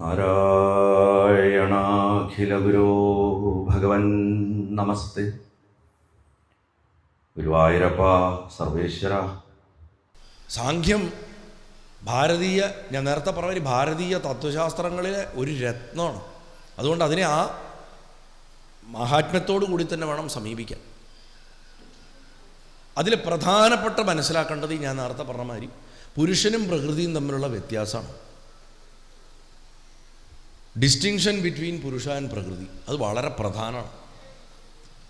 നാരായണാഖിലഗുരോ ഭഗവൻ നമസ്തേ. ഗുരുവായൂരപ്പ സർവേശ്വര. സാഖ്യം ഭാരതീയ ഞാൻ നേരത്തെ പറഞ്ഞ ഭാരതീയ തത്വശാസ്ത്രങ്ങളിലെ ഒരു രത്നമാണ്. അതുകൊണ്ട് അതിനെ ആ മഹാത്മ്യത്തോടു കൂടി തന്നെ വേണം സമീപിക്കാൻ. അതിൽ പ്രധാനപ്പെട്ട മനസ്സിലാക്കേണ്ടത് ഞാൻ നേരത്തെ പറഞ്ഞ മാതിരി പുരുഷനും പ്രകൃതിയും തമ്മിലുള്ള വ്യത്യാസമാണ്. ഡിസ്റ്റിങ്ഷൻ ബിറ്റ്വീൻ പുരുഷ ആൻഡ് പ്രകൃതി. അത് വളരെ പ്രധാനമാണ്.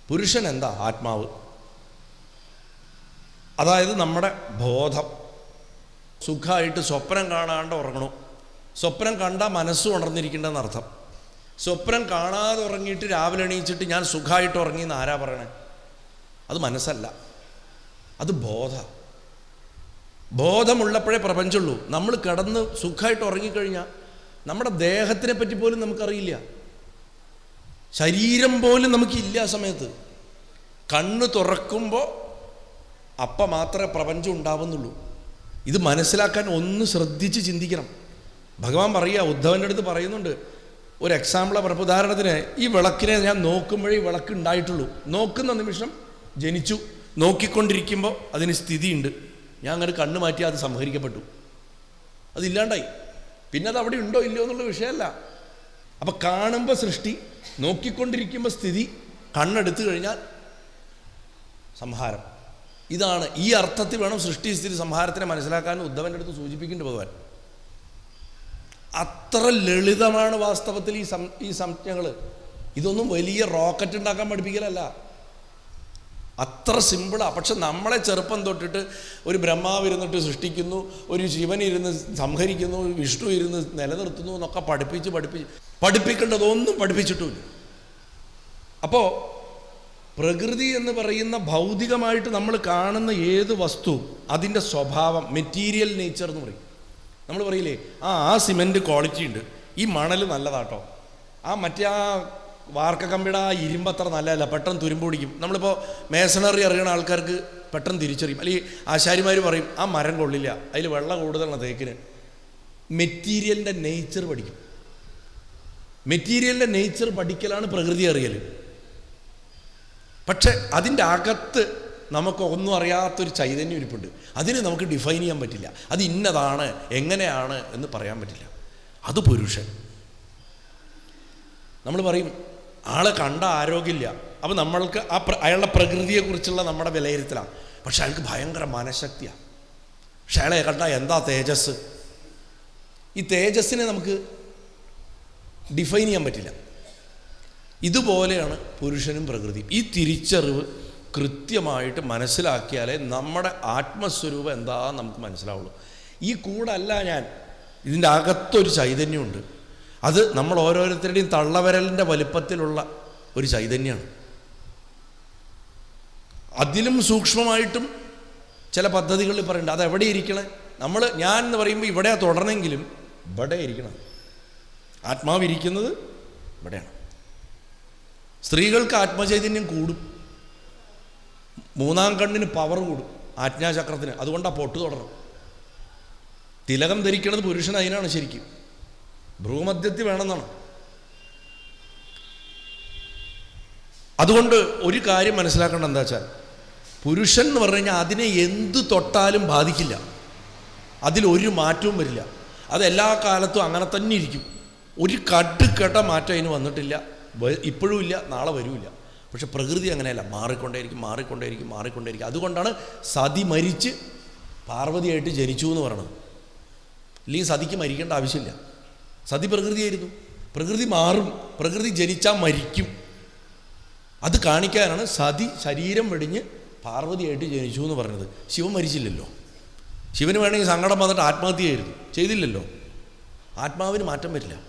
പുരുഷൻ എന്താ? ആത്മാവ്. അതായത് നമ്മുടെ ബോധം. സുഖമായിട്ട് സ്വപ്നം കാണാണ്ട് ഉറങ്ങണു. സ്വപ്നം കണ്ടാൽ മനസ്സ് ഉണർന്നിരിക്കേണ്ടെന്ന് അർത്ഥം. സ്വപ്നം കാണാതെ ഉറങ്ങിയിട്ട് രാവിലെ എണീച്ചിട്ട് ഞാൻ സുഖമായിട്ട് ഉറങ്ങി എന്ന് ആരാ പറയണേ? അത് മനസ്സല്ല. അത് ബോധ. ബോധമുള്ളപ്പോഴേ പ്രപഞ്ചമുള്ളൂ. നമ്മൾ കിടന്ന് സുഖമായിട്ട് ഉറങ്ങിക്കഴിഞ്ഞാൽ നമ്മുടെ ദേഹത്തിനെ പറ്റി പോലും നമുക്കറിയില്ല. ശരീരം പോലും നമുക്കില്ല ആ സമയത്ത്. കണ്ണ് തുറക്കുമ്പോൾ അപ്പം മാത്രമേ പ്രപഞ്ചം ഉണ്ടാവുന്നുള്ളൂ. ഇത് മനസ്സിലാക്കാൻ ഒന്ന് ശ്രദ്ധിച്ച് ചിന്തിക്കണം. ഭഗവാൻ പറയുക ഉദ്ധവന്റെ അടുത്ത് പറയുന്നുണ്ട്. ഒരു എക്സാമ്പിളാണ് പറഞ്ഞ ഉദാഹരണത്തിന് ഈ വിളക്കിനെ ഞാൻ നോക്കുമ്പോഴേ ഈ വിളക്ക് ഉണ്ടായിട്ടുള്ളൂ. നോക്കുന്ന നിമിഷം ജനിച്ചു. നോക്കിക്കൊണ്ടിരിക്കുമ്പോൾ അതിന് സ്ഥിതിയുണ്ട്. ഞാൻ അങ്ങനെ കണ്ണ് മാറ്റി അത് സംഹരിക്കപ്പെട്ടു. അതില്ലാണ്ടായി. പിന്നെ അത് അവിടെ ഉണ്ടോ ഇല്ലയോ എന്നുള്ള വിഷയമല്ല. അപ്പം കാണുമ്പോൾ സൃഷ്ടി നോക്കിക്കൊണ്ടിരിക്കുമ്പോൾ സ്ഥിതി കണ്ണെടുത്തു കഴിഞ്ഞാൽ സംഹാരം. ഇതാണ് ഈ അർത്ഥത്തിൽ വേണം സൃഷ്ടി സ്ഥിതി സംഹാരത്തിനെ മനസ്സിലാക്കാൻ ഉദ്ധവന്റെ അടുത്ത് സൂചിപ്പിക്കേണ്ടത് ഭഗവാൻ അത്ര ലളിതമാണ് വാസ്തവത്തിൽ ഈ സം ഈ സംജ്ഞകൾ ഇതൊന്നും വലിയ റോക്കറ്റ് ഉണ്ടാക്കാൻ പഠിപ്പിക്കലല്ല. അത്ര സിമ്പിളാണ് പക്ഷെ നമ്മളെ ചെറുപ്പം തൊട്ടിട്ട് ഒരു ബ്രഹ്മാവ് ഇരുന്നിട്ട് സൃഷ്ടിക്കുന്നു ഒരു ശിവൻ ഇരുന്ന് സംഹരിക്കുന്നു വിഷ്ണു ഇരുന്ന് നിലനിർത്തുന്നു എന്നൊക്കെ പഠിപ്പിച്ച് പഠിപ്പിച്ച് പഠിപ്പിക്കേണ്ടതൊന്നും പഠിപ്പിച്ചിട്ടുമില്ല. അപ്പോൾ പ്രകൃതി എന്ന് പറയുന്ന ഭൗതികമായിട്ട് നമ്മൾ കാണുന്ന ഏത് വസ്തു അതിന്റെ സ്വഭാവം മെറ്റീരിയൽ നേച്ചർ എന്ന് പറയും. നമ്മൾ പറയില്ലേ ആ ആ സിമെന്റ് ക്വാളിറ്റി ഉണ്ട്. ഈ മണൽ നല്ലതാട്ടോ. ആ മറ്റേ ആ വാർക്ക കമ്പിയുടെ ആ അത്ര നല്ലതല്ല. പെട്ടെന്ന് തുരുമ്പ് പിടിക്കും. നമ്മളിപ്പോൾ മേസണറി അറിയണ ആൾക്കാർക്ക് പെട്ടെന്ന് തിരിച്ചറിയും. അല്ലെങ്കിൽ ആശാരിമാർ പറയും ആ മരം കൊള്ളില്ല. അതിൽ വെള്ളം കൂടുതലാണ് തേക്കിന്. മെറ്റീരിയലിന്റെ നേച്ചർ പഠിക്കും. മെറ്റീരിയലിന്റെ നേച്ചർ പഠിക്കലാണ് പ്രകൃതി അറിയൽ. പക്ഷെ അതിന്റെ അകത്ത് നമുക്ക് ഒന്നും അറിയാത്തൊരു ചൈതന്യം ഇരിപ്പുണ്ട്. അതിനെ നമുക്ക് ഡിഫൈൻ ചെയ്യാൻ പറ്റില്ല. അത് ഇന്നതാണ് എങ്ങനെയാണ് എന്ന് പറയാൻ പറ്റില്ല. അത് പുരുഷൻ. നമ്മൾ പറയും ആളെ കണ്ട ആരോഗ്യമില്ല. അപ്പം നമ്മൾക്ക് ആ അയാളുടെ പ്രകൃതിയെക്കുറിച്ചുള്ള നമ്മുടെ വിലയിരുത്തലാണ്. പക്ഷെ അയാൾക്ക് ഭയങ്കര മനഃശക്തിയാണ് പക്ഷെ അയാളെ കണ്ട എന്താ തേജസ്? ഈ തേജസ്സിനെ നമുക്ക് ഡിഫൈൻ ചെയ്യാൻ പറ്റില്ല. ഇതുപോലെയാണ് പുരുഷനും പ്രകൃതിയും. ഈ തിരിച്ചറിവ് കൃത്യമായിട്ട് മനസ്സിലാക്കിയാലേ നമ്മുടെ ആത്മസ്വരൂപം എന്താണെന്ന് നമുക്ക് മനസ്സിലാവുള്ളൂ. ഈ കൂടല്ല ഞാൻ. ഇതിന്റെ അകത്തൊരു ചൈതന്യമുണ്ട്. അത് നമ്മൾ ഓരോരുത്തരുടെയും തള്ളവരലിന്റെ വലിപ്പത്തിലുള്ള ഒരു ചൈതന്യമാണ് അതിലും സൂക്ഷ്മമായിട്ടും ചില പദ്ധതികളിൽ പറയുന്നുണ്ട്. അത് എവിടെ ഇരിക്കണേ? നമ്മൾ ഞാൻ എന്ന് പറയുമ്പോൾ ഇവിടെ തുടരണമെങ്കിലും ഇവിടെ ഇരിക്കണം. ആത്മാവ് ഇരിക്കുന്നത് ഇവിടെയാണ്. സ്ത്രീകൾക്ക് ആത്മചൈതന്യം കൂടും. മൂന്നാം കണ്ണിന് പവർ കൂടും. ആജ്ഞാചക്രത്തിന്. അതുകൊണ്ടാണ് പൊട്ട് തുടരണം തിലകം ധരിക്കുന്നത് പുരുഷൻ അതിനാണ് ശരിക്കും. ഭ്രൂമധ്യത്തിൽ വേണമെന്നാണ്. അതുകൊണ്ട് ഒരു കാര്യം മനസ്സിലാക്കേണ്ട എന്താ വെച്ചാൽ പുരുഷൻ എന്ന് പറഞ്ഞു കഴിഞ്ഞാൽ അതിനെ എന്ത് തൊട്ടാലും ബാധിക്കില്ല. അതിലൊരു മാറ്റവും വരില്ല. അത് എല്ലാ കാലത്തും അങ്ങനെ തന്നെ ഇരിക്കും. ഒരു കടുക്കട്ട മാറ്റം അതിന് വന്നിട്ടില്ല. ഇപ്പോഴും ഇല്ല നാളെ വരുമില്ല പക്ഷെ പ്രകൃതി അങ്ങനെയല്ല. മാറിക്കൊണ്ടേയിരിക്കും മാറിക്കൊണ്ടേയിരിക്കും മാറിക്കൊണ്ടേയിരിക്കും. അതുകൊണ്ടാണ് സതി മരിച്ച് പാർവതിയായിട്ട് ജനിച്ചു എന്ന് പറയണത് ഇല്ലെങ്കിൽ സതിക്ക് മരിക്കേണ്ട ആവശ്യമില്ല. സതി പ്രകൃതിയായിരുന്നു. പ്രകൃതി മാറും. പ്രകൃതി ജനിച്ചാൽ മരിക്കും. അത് കാണിക്കാനാണ് സതി ശരീരം വെടിഞ്ഞ് പാർവതിയായിട്ട് ജനിച്ചു എന്ന് പറഞ്ഞത്. ശിവൻ മരിച്ചില്ലല്ലോ. ശിവന് വേണമെങ്കിൽ സങ്കടം വന്നിട്ട് ആത്മഹത്യയായിരുന്നു. ചെയ്തില്ലല്ലോ. ആത്മാവിന് മാറ്റം വരില്ല.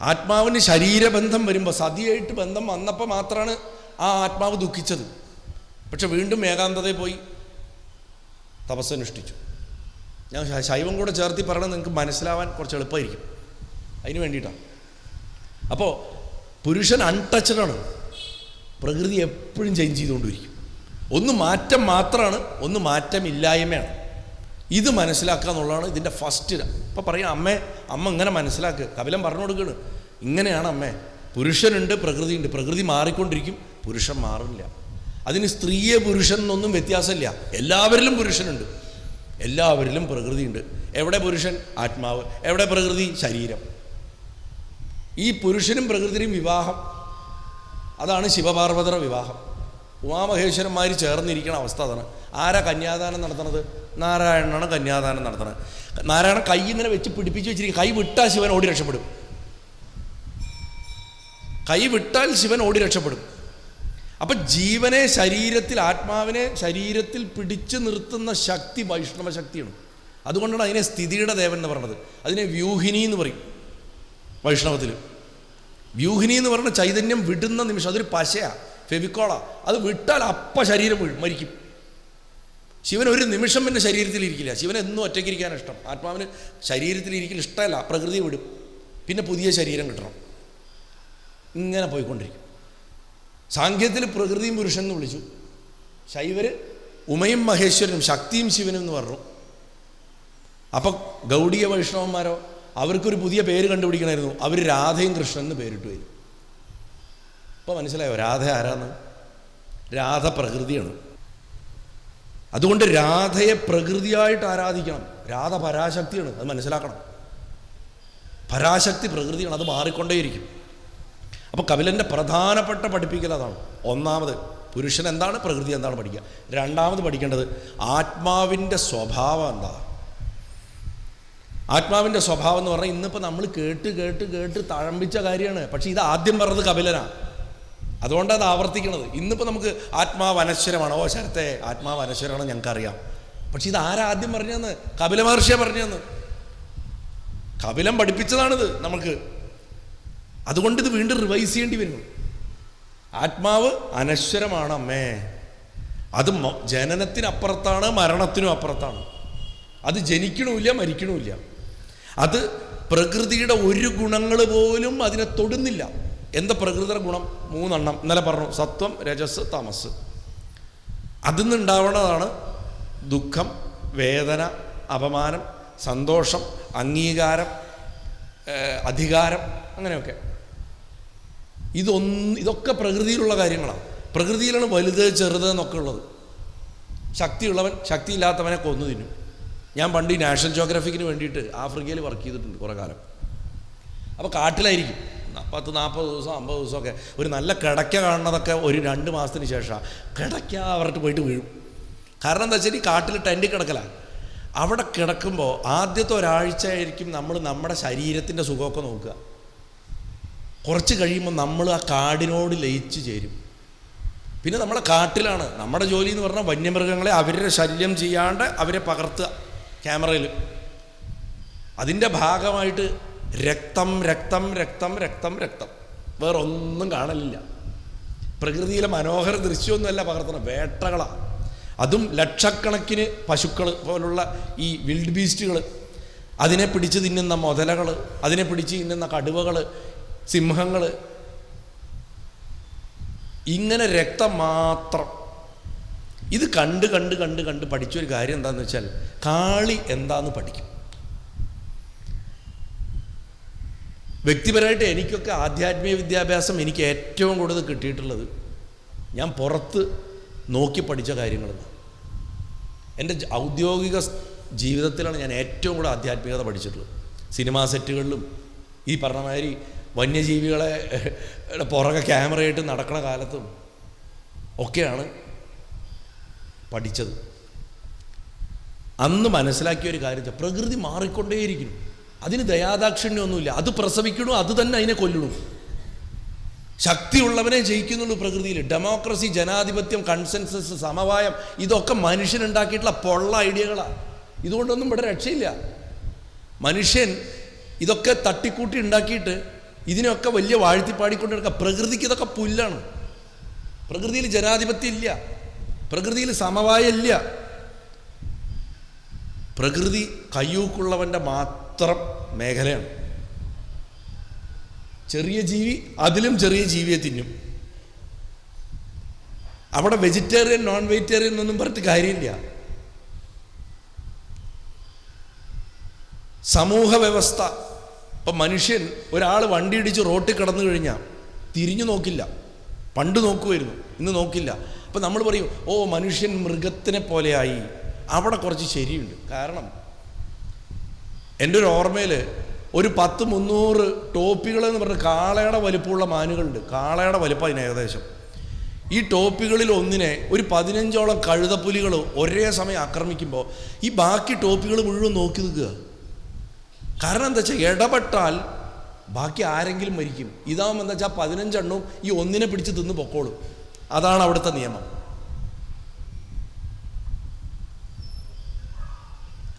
ആത്മാവിന് ശരീരബന്ധം വരുമ്പോൾ സതിയായിട്ട് ബന്ധം വന്നപ്പോൾ മാത്രമാണ് ആ ആത്മാവ് ദുഃഖിച്ചത്. പക്ഷെ വീണ്ടും ഏകാന്തതയിൽ പോയി തപസ്സനുഷ്ഠിച്ചു. ഞാൻ ശൈവം കൂടെ ചേർത്തി പറയണത് നിങ്ങൾക്ക് മനസ്സിലാവാൻ കുറച്ച് എളുപ്പമായിരിക്കും. അതിന് വേണ്ടിയിട്ടാണ് അപ്പോൾ പുരുഷൻ അൺടച്ചഡാണ് പ്രകൃതി എപ്പോഴും ചേഞ്ച് ചെയ്തുകൊണ്ടിരിക്കും. ഒന്ന് മാറ്റം മാത്രമാണ് ഒന്ന് മാറ്റമില്ലായ്മയാണ്. ഇത് മനസ്സിലാക്കുക എന്നുള്ളതാണ് ഇതിന്റെ ഫസ്റ്റ് ഇപ്പം പറയാം അമ്മേ അമ്മ ഇങ്ങനെ മനസ്സിലാക്കുക കപിലം പറഞ്ഞു കൊടുക്കുകയാണ്. ഇങ്ങനെയാണ് അമ്മേ പുരുഷനുണ്ട് പ്രകൃതിയുണ്ട്. പ്രകൃതി മാറിക്കൊണ്ടിരിക്കും പുരുഷൻ മാറില്ല അതിന് സ്ത്രീയെ പുരുഷൻ എന്നൊന്നും വ്യത്യാസമില്ല. എല്ലാവരിലും പുരുഷനുണ്ട്. എല്ലാവരിലും പ്രകൃതിയുണ്ട്. എവിടെ പുരുഷൻ? ആത്മാവ്. എവിടെ പ്രകൃതി? ശരീരം. ഈ പുരുഷനും പ്രകൃതിയും വിവാഹം. അതാണ് ശിവപാർവതര വിവാഹം. ഉമാമഹേശ്വരന്മാർ ചേർന്നിരിക്കുന്ന അവസ്ഥ അതാണ്. ആരാ കന്യാദാനം നടത്തുന്നത് നാരായണനാണ് കന്യാദാനം നടത്തുന്നത് നാരായണൻ കൈ ഇങ്ങനെ വെച്ച് പിടിപ്പിച്ച് വെച്ചിരിക്കും. കൈ വിട്ടാൽ ശിവൻ ഓടി രക്ഷപ്പെടും. കൈ വിട്ടാൽ ശിവൻ ഓടി രക്ഷപ്പെടും. അപ്പം ജീവനെ ശരീരത്തിൽ ആത്മാവിനെ ശരീരത്തിൽ പിടിച്ചു നിർത്തുന്ന ശക്തി വൈഷ്ണവ ശക്തിയാണ് അതുകൊണ്ടാണ് അതിനെ സ്ഥിതിയുടെ ദേവൻ എന്ന് പറയുന്നത് അതിനെ വ്യൂഹിനി എന്ന് പറയും. വൈഷ്ണവത്തിൽ വ്യൂഹിനി എന്ന് പറഞ്ഞ ചൈതന്യം വിടുന്ന നിമിഷം അതൊരു പശയാ ഫെവിക്കോളാ. അത് വിട്ടാൽ അപ്പ ശരീരം മരിക്കും. ശിവൻ ഒരു നിമിഷം പിന്നെ ശരീരത്തിൽ ഇരിക്കില്ല ശിവൻ എന്നും ഒറ്റയ്ക്കിരിക്കാൻ ഇഷ്ടം. ആത്മാവിന് ശരീരത്തിൽ ഇരിക്കൽ ഇഷ്ടമല്ല പ്രകൃതി വിടും. പിന്നെ പുതിയ ശരീരം കിട്ടണം. ഇങ്ങനെ പോയിക്കൊണ്ടിരിക്കും. സാങ്കേതിൽ പ്രകൃതിയും പുരുഷൻ എന്ന് വിളിച്ചു. ശൈവർ ഉമയും മഹേശ്വരനും ശക്തിയും ശിവനും എന്ന് പറഞ്ഞു. അപ്പം ഗൗഡിയ വൈഷ്ണവന്മാരോ അവർക്കൊരു പുതിയ പേര് കണ്ടുപിടിക്കണമായിരുന്നു. അവർ രാധയും കൃഷ്ണൻ എന്ന് പേരിട്ട് വരും അപ്പോൾ മനസ്സിലായോ? രാധ ആരാന്ന് രാധ പ്രകൃതിയാണ്. അതുകൊണ്ട് രാധയെ പ്രകൃതിയായിട്ട് ആരാധിക്കണം. രാധ പരാശക്തിയാണ് അത് മനസ്സിലാക്കണം. പരാശക്തി പ്രകൃതിയാണ് അത് മാറിക്കൊണ്ടേയിരിക്കും. അപ്പോൾ കപിലന്റെ പ്രധാനപ്പെട്ട പഠിപ്പിക്കൽ അതാണ്. ഒന്നാമത് പുരുഷൻ എന്താണ് പ്രകൃതി എന്താണ് പഠിക്കുക. രണ്ടാമത് പഠിക്കേണ്ടത് ആത്മാവിന്റെ സ്വഭാവം എന്താ ആത്മാവിന്റെ സ്വഭാവം എന്ന് പറഞ്ഞാൽ ഇന്നിപ്പോൾ നമ്മൾ കേട്ട് കേട്ട് കേട്ട് തഴമ്പിച്ച കാര്യമാണ്. പക്ഷേ ഇത് ആദ്യം പറഞ്ഞത് കപിലനാണ് അതുകൊണ്ടാണ് അത് ആവർത്തിക്കുന്നത് ഇന്നിപ്പോൾ നമുക്ക് ആത്മാവ് അനശ്വരമാണ് ഓ ശരത്തെ ആത്മാവ് അനശ്വരമാണ് ഞങ്ങൾക്കറിയാം. പക്ഷെ ഇത് ആരാദ്യം പറഞ്ഞതെന്ന്? കപില മഹർഷിയെ പറഞ്ഞതെന്ന്. കപിലം പഠിപ്പിച്ചതാണിത് നമുക്ക് അതുകൊണ്ട് ഇത് വീണ്ടും റിവൈസ് ചെയ്യേണ്ടി വരുന്നു ആത്മാവ് അനശ്വരമാണ് അമ്മേ. അത് ജനനത്തിനപ്പുറത്താണ് മരണത്തിനും അപ്പുറത്താണ്. അത് ജനിക്കണമില്ല മരിക്കണമില്ല. അത് പ്രകൃതിയുടെ ഒരു ഗുണങ്ങൾ പോലും അതിനെ തൊടുന്നില്ല. എന്താ പ്രകൃതിയുടെ ഗുണം? മൂന്നെണ്ണം. ഇന്നലെ പറഞ്ഞു സത്വം രജസ് തമസ്. അതിൽ നിന്നുണ്ടാവുന്നതാണ് ദുഃഖം വേദന അപമാനം സന്തോഷം അംഗീകാരം അധികാരം അങ്ങനെയൊക്കെ. ഇതൊന്ന് ഇതൊക്കെ പ്രകൃതിയിലുള്ള കാര്യങ്ങളാണ്. പ്രകൃതിയിലാണ് വലുത് ചെറുത് എന്നൊക്കെ ഉള്ളത്. ശക്തിയുള്ളവൻ ശക്തിയില്ലാത്തവനെ കൊന്നു തിന്നും. ഞാൻ പണ്ട് ഈ നാഷണൽ ജോഗ്രഫിക്കിന് വേണ്ടിയിട്ട് ആഫ്രിക്കയിൽ വർക്ക് ചെയ്തിട്ടുണ്ട് കുറേ കാലം. അപ്പോൾ കാട്ടിലായിരിക്കും. പത്ത് നാൽപ്പത് ദിവസം അമ്പത് ദിവസമൊക്കെ. ഒരു നല്ല കിടക്ക കാണുന്നതൊക്കെ ഒരു രണ്ട് മാസത്തിന് ശേഷമാണ് കിടക്ക അവർക്ക് പോയിട്ട് വീഴും. കാരണം എന്താ വെച്ചാൽ ഈ കാട്ടിൽ ടെന്റിൽ കിടക്കലാണ് അവിടെ കിടക്കുമ്പോൾ ആദ്യത്തെ ഒരാഴ്ച ആയിരിക്കും നമ്മൾ നമ്മുടെ ശരീരത്തിന്റെ സുഖമൊക്കെ നോക്കുക. കുറച്ച് കഴിയുമ്പോൾ നമ്മൾ ആ കാടിനോട് ലയിച്ച് ചേരും. പിന്നെ നമ്മളെ കാട്ടിലാണ്. നമ്മുടെ ജോലി എന്ന് പറഞ്ഞാൽ വന്യമൃഗങ്ങളെ അവരുടെ ശല്യം ചെയ്യാണ്ട് അവരെ പകർത്തുക. ക്യാമറയിൽ. അതിന്റെ ഭാഗമായിട്ട് രക്തം രക്തം രക്തം രക്തം രക്തം. വേറെ ഒന്നും കാണലില്ല. പ്രകൃതിയിലെ മനോഹര ദൃശ്യമൊന്നുമല്ല പകർത്തണം വേട്ടകളാണ് അതും ലക്ഷക്കണക്കിന് പശുക്കൾ പോലുള്ള ഈ വിൽഡ് ബീസ്റ്റുകൾ. അതിനെ പിടിച്ച് തിന്നുന്ന മുതലകൾ അതിനെ പിടിച്ച് തിന്നുന്ന കടുവകൾ സിംഹങ്ങൾ. ഇങ്ങനെ രക്തം മാത്രം. ഇത് കണ്ട് കണ്ട് കണ്ട് കണ്ട് പഠിച്ചൊരു കാര്യം എന്താണെന്ന് വെച്ചാൽ കാളി എന്താന്ന് പഠിക്കും. വ്യക്തിപരമായിട്ട് എനിക്കൊക്കെ ആധ്യാത്മിക വിദ്യാഭ്യാസം എനിക്ക് ഏറ്റവും കൂടുതൽ കിട്ടിയിട്ടുള്ളത് ഞാൻ പുറത്ത് നോക്കി പഠിച്ച കാര്യങ്ങളാണ് എന്റെ ഔദ്യോഗിക ജീവിതത്തിലാണ് ഞാൻ ഏറ്റവും കൂടുതൽ ആധ്യാത്മികത പഠിച്ചിട്ടുള്ളത്. സിനിമാ സെറ്റുകളിലും ഈ പറഞ്ഞ മാതിരി വന്യജീവികളെ പുറകെ ക്യാമറയായിട്ട് നടക്കുന്ന കാലത്തും ഒക്കെയാണ് പഠിച്ചത്. അന്ന് മനസ്സിലാക്കിയ ഒരു കാര്യത്തെ പ്രകൃതി മാറിക്കൊണ്ടേയിരിക്കുന്നു. അതിന് ദയാദാക്ഷിണ്യമൊന്നുമില്ല. അത് പ്രസവിക്കണു? അത് തന്നെ അതിനെ കൊല്ലണു ശക്തിയുള്ളവനെ ജയിക്കുന്നുള്ളൂ പ്രകൃതിയിൽ. ഡെമോക്രസി ജനാധിപത്യം കൺസെൻസസ് സമവായം ഇതൊക്കെ മനുഷ്യനുണ്ടാക്കിയിട്ടുള്ള പൊള്ള ഐഡിയകളാണ് ഇതുകൊണ്ടൊന്നും ഇവിടെ രക്ഷയില്ല. മനുഷ്യൻ ഇതൊക്കെ തട്ടിക്കൂട്ടി ഉണ്ടാക്കിയിട്ട് ഇതിനൊക്കെ വലിയ വാഴ്ത്തിപ്പാടിക്കൊണ്ട് നടക്കുക പ്രകൃതിക്ക് ഇതൊക്കെ പുല്ലാണ്. പ്രകൃതിയിൽ ജനാധിപത്യം ഇല്ല. പ്രകൃതിയിൽ സമവായമില്ല പ്രകൃതി കയ്യൂക്കുള്ളവന്റെ മാത്രം മേഖലയാണ്. ചെറിയ ജീവി അതിലും ചെറിയ ജീവിയെ തിന്നും. അവിടെ വെജിറ്റേറിയൻ നോൺ വെജിറ്റേറിയൻ എന്നൊന്നും പറഞ്ഞിട്ട് കാര്യമില്ല. സമൂഹ വ്യവസ്ഥ. ഇപ്പം മനുഷ്യൻ ഒരാൾ വണ്ടി ഇടിച്ച് റോട്ടിൽ കിടന്നു കഴിഞ്ഞാൽ തിരിഞ്ഞു നോക്കില്ല. പണ്ട് നോക്കുമായിരുന്നു ഇന്ന് നോക്കില്ല. അപ്പം നമ്മൾ പറയും ഓ മനുഷ്യൻ മൃഗത്തിനെ പോലെയായി. അവിടെ കുറച്ച് ശരിയുണ്ട്. കാരണം എന്റെ ഒരു ഓർമ്മയിൽ ഒരു പത്ത് മുന്നൂറ് ടോപ്പികൾ എന്ന് പറഞ്ഞ കാളയുടെ വലിപ്പമുള്ള മാനുകളുണ്ട്. കാളയുടെ വലിപ്പം അതിന് ഏകദേശം. ഈ ടോപ്പികളിൽ ഒന്നിനെ ഒരു പതിനഞ്ചോളം കഴുതപ്പുലികൾ ഒരേ സമയം ആക്രമിക്കുമ്പോൾ ഈ ബാക്കി ടോപ്പികൾ മുഴുവൻ നോക്കി നിൽക്കുക. കാരണം എന്താ വെച്ചാൽ ഇടപെട്ടാൽ ബാക്കി ആരെങ്കിലും മരിക്കും. ഇതാകുമ്പോൾ എന്താ വെച്ചാൽ പതിനഞ്ചെണ്ണവും ഈ ഒന്നിനെ പിടിച്ച് തിന്ന് പൊക്കോളും. അതാണ് അവിടുത്തെ നിയമം.